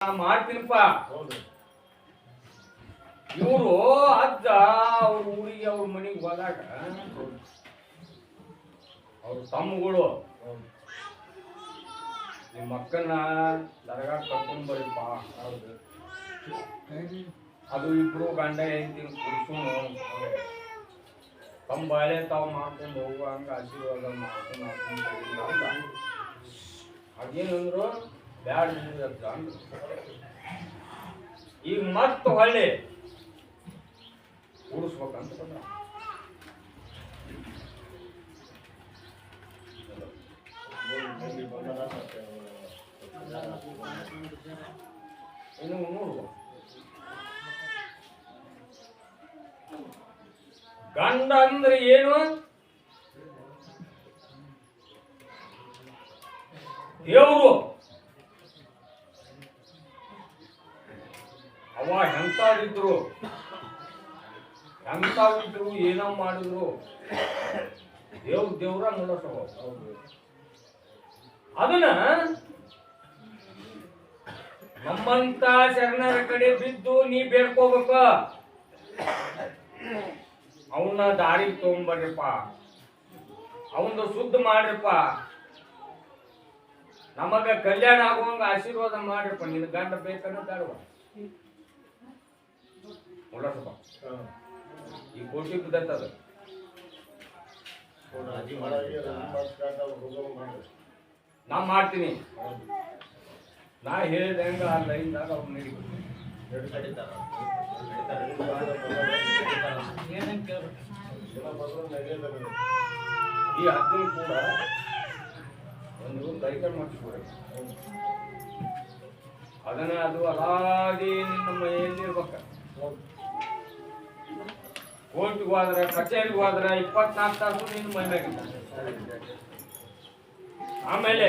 ಮಾಡ್ತೀನಪ್ಪ ಹೌದು. ಇವರು ಅಜ್ಜ ಅವ್ರ ಊರಿಗೆ ಅವ್ರ ಮನೆಗೆ ಹೋದಾಗ ಅವ್ರ ತಮ್ಮಗಳು ನಿಮ್ಮ ಅಕ್ಕನ ದರ್ಗಾ ಕರ್ಕೊಂಡ್ ಹೌದು. ಅದು ಇಬ್ರು ಗಂಡ ಹೆಂಡತಿ ಕುರ್ಸೋನು ತಮ್ಮ ಬಾಳೆ ತಾವು ಮಾಡ್ಕೊಂಡು ಹೋಗುವಂಗ ಆಶೀರ್ವಾದ ಮಾಡ್ಕೊಂಡು ಮಾಡ್ಕೊಂಡು ಅದೇನಂದ್ರು ಬ್ಯಾಡ. ಈಗ ಮತ್ತೆ ಹೊಳ್ಳಿ. ಕೂಡಿಸ್ಬೇಕಂತ ಬಂದ. ಇನ್ನು ನೋಡುವ ಗಂಡ ಅಂದ್ರೆ ಏನು? ದೇವರು. ಅವ ಎಂತಾದಿದ್ರು ಎಂತಾವಿದ್ರು ಏನೋ ಮಾಡಿದ್ರು. ದೇವ್ ದೇವ್ರ ನೋಡಸವ ಅದನ್ನ ನಮ್ಮಂತ ಶರಣರ ಕಡೆ ಬಿದ್ದು ನೀ ಬೇಡ್ಕೋಬೇಕ. ಅವನ್ನ ದಾರಿ ತಗೊಂಬರ್ರಿಪ್ಪ. ಅವನ ಶುದ್ಧ ಮಾಡ್ರಿಪ್ಪ. ನಮಗ ಕಲ್ಯಾಣ ಆಗುವಂಗ ಆಶೀರ್ವಾದ ಮಾಡ್ರಿಪ್ಪ. ನಿನ್ ಗಂಡ ಬೇಕನ್ನೋ ಕೋಟಿ ಅವ್ರು ಹೋಗೋದು ನಾ ಮಾಡ್ತೀನಿ. ನಾ ಹೇಳಿದ ಹೆಂಗ ಆ ಲೈನ್ದಾಗ ಅವ್ರು ನಡೆಯೋದು. ಈ ಕೂಡ ಒಂದು ಲೈಟರ್ ಮಾಡಿಸ್ಕೊಡಿ. ಅದನ್ನ ಅದು ಅಲಾದಿ ನಮ್ಮ ಹೌದು. ಕೋರ್ಟ್ಗೆ ಹೋದ್ರೆ ಕಚೇರಿಗೆ ಹೋದ್ರ ಇಪ್ಪತ್ನಾಲ್ಕು ತಾಸು ನಿನ್ನ ಮೈನಾಗಿದ್ದ ಆಮೇಲೆ